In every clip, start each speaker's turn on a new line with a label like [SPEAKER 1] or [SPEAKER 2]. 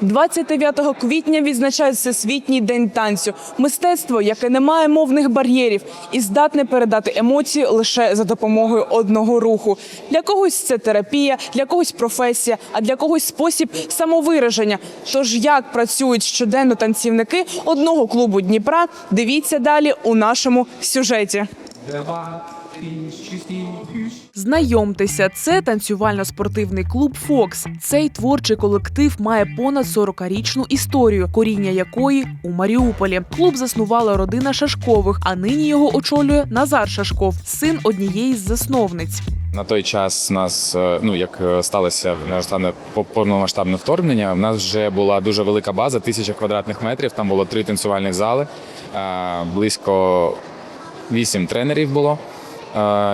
[SPEAKER 1] 29 квітня відзначають Всесвітній день танцю. Мистецтво, яке не має мовних бар'єрів і здатне передати емоції лише за допомогою одного руху. Для когось це терапія, для когось професія, а для когось спосіб самовираження. Тож як працюють щоденно танцівники одного клубу Дніпра, дивіться далі у нашому сюжеті. Знайомтеся, це танцювально-спортивний клуб Фокс. Цей творчий колектив має понад 40-річну історію, коріння якої у Маріуполі. Клуб заснувала родина Шашкових, а нині його очолює Назар Шашков, син однієї з засновниць.
[SPEAKER 2] На той час нас, е, ну як е, сталося повномасштабне повномасштабне вторгнення, в нас вже була дуже велика база, тисяча квадратних метрів. Там було три танцювальних зали, е, близько вісім тренерів було,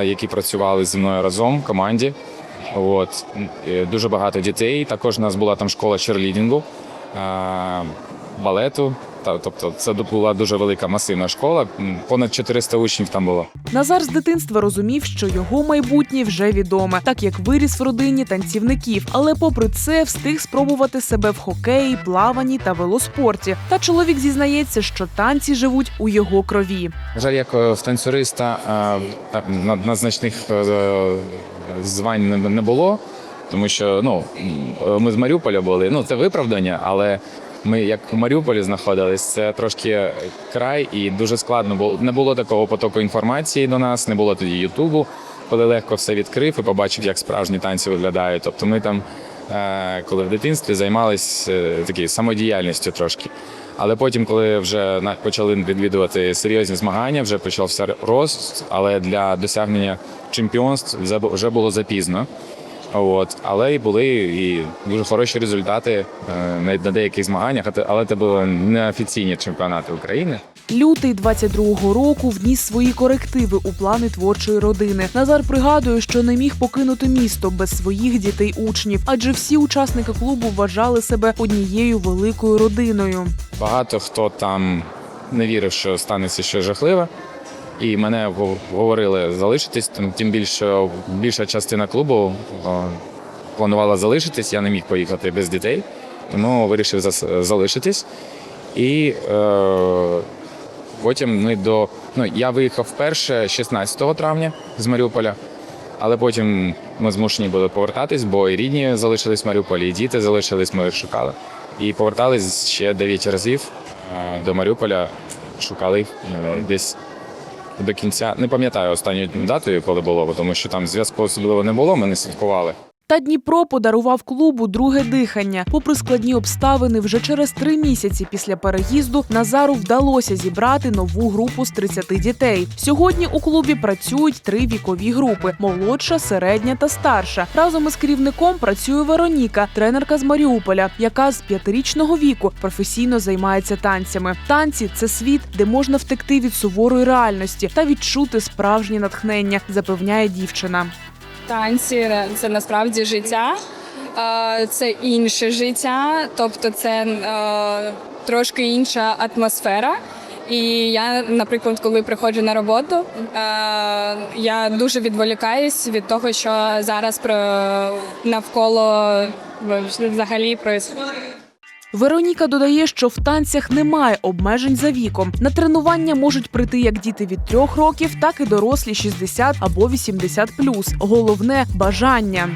[SPEAKER 2] які працювали зі мною разом в команді. От Е, дуже багато дітей. Також у нас була там школа черлідінгу, е, балету. Та, тобто, це була дуже велика масивна школа. Понад 400 учнів там було.
[SPEAKER 1] Назар з дитинства розумів, що його майбутнє вже відоме, так як виріс в родині танцівників. Але попри це встиг спробувати себе в хокеї, плаванні та велоспорті. Та чоловік зізнається, що танці живуть у його крові.
[SPEAKER 2] На жаль, як е, в танцюриста е, на- надзначних е, звань не було, тому що ну, ми з Маріуполя були. Ну, це виправдання, але ми як в Маріуполі знаходились, це трошки край і дуже складно було. Не було такого потоку інформації до нас, не було тоді Ютубу, коли легко все відкрив і побачив, як справжні танці виглядають. Тобто ми там, е, коли в дитинстві займалися такою самодіяльністю трошки. Але потім, коли вже почали відвідувати серйозні змагання, вже почався рост, але для досягнення чемпіонств вже було запізно. От, але й були і дуже хороші результати е, на, на деяких змаганнях, але це були неофіційні чемпіонати України.
[SPEAKER 1] Лютий 22-го року вніс свої корективи у плани творчої родини. Назар пригадує, що не міг покинути місто без своїх дітей-учнів, адже всі учасники клубу вважали себе однією великою родиною.
[SPEAKER 2] Багато хто там не вірив, що станеться щось жахливе. І мене говорили залишитись, тим- більше більша частина клубу планувала залишитись. Я не міг поїхати без дітей, тому вирішив залишитись. І е, потім ми до. Ну, я виїхав вперше 16 травня з Маріуполя, але потім ми змушені були повертатись, бо і рідні залишились в Маріуполі, і діти залишились, ми їх шукали. І повертались ще 9 разів е, до Маріуполя, шукали їх е, десь до кінця. Не пам'ятаю останньою датою, коли було, тому що там зв'язку особливо не було, ми не слідкували.
[SPEAKER 1] Та Дніпро подарував клубу друге дихання. Попри складні обставини, вже через три місяці після переїзду Назару вдалося зібрати нову групу з 30 дітей. Сьогодні у клубі працюють три вікові групи: молодша, середня та старша. Разом із керівником працює Вероніка, тренерка з Маріуполя, яка з п'ятирічного віку професійно займається танцями. Танці це світ, де можна втекти від суворої реальності та відчути справжнє натхнення, запевняє дівчина.
[SPEAKER 3] Танці це насправді життя, Е, це інше життя, тобто це е, трошки інша атмосфера. І я, наприклад, коли приходжу на роботу, е, я дуже відволікаюсь від того, що зараз навколо взагалі происходить.
[SPEAKER 1] Вероніка додає, що в танцях немає обмежень за віком. На тренування можуть прийти як діти від трьох років, так і дорослі 60 або 80 Головне бажання.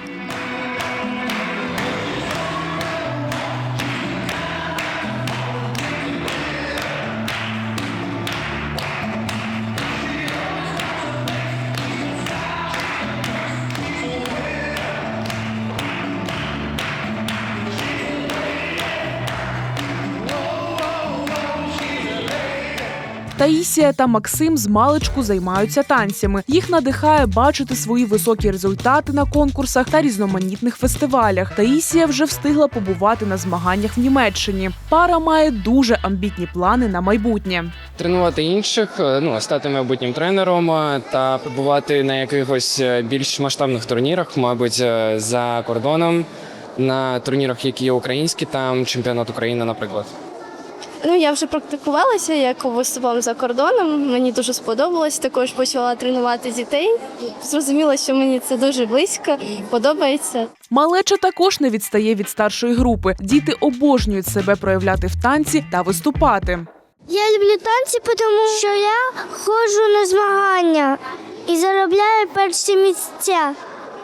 [SPEAKER 1] Таїсія та Максим з маличку займаються танцями. Їх надихає бачити свої високі результати на конкурсах та різноманітних фестивалях. Таїсія вже встигла побувати на змаганнях в Німеччині. Пара має дуже амбітні плани на майбутнє.
[SPEAKER 4] тренувати інших, е, ну стати майбутнім тренером е, та побувати на якихось е, більш масштабних турнірах, мабуть, за кордоном, на турнірах, які є українські, там чемпіонат України, наприклад.
[SPEAKER 5] Ну, я вже практикувалася як виступала за кордоном. Мені дуже сподобалось. Також почала тренувати дітей. Зрозуміла, що мені це дуже близько, подобається.
[SPEAKER 1] Малеча також не відстає від старшої групи. Діти обожнюють себе проявляти в танці та виступати.
[SPEAKER 6] Я люблю танці, тому що я ходжу на змагання і заробляю перші місця.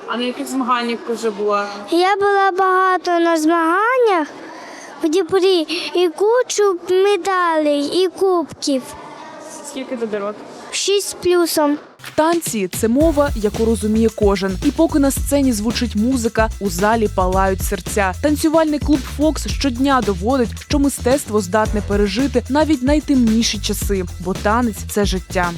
[SPEAKER 1] А на яких змаганнях вже була?
[SPEAKER 6] Я була багато на змаганнях в Дніпрі і кучу медалей і кубків.
[SPEAKER 1] Скільки тобі років?
[SPEAKER 6] Шість з плюсом.
[SPEAKER 1] Танці це мова, яку розуміє кожен. І поки на сцені звучить музика, у залі палають серця. Танцювальний клуб Фокс щодня доводить, що мистецтво здатне пережити навіть найтемніші часи, бо танець це життя.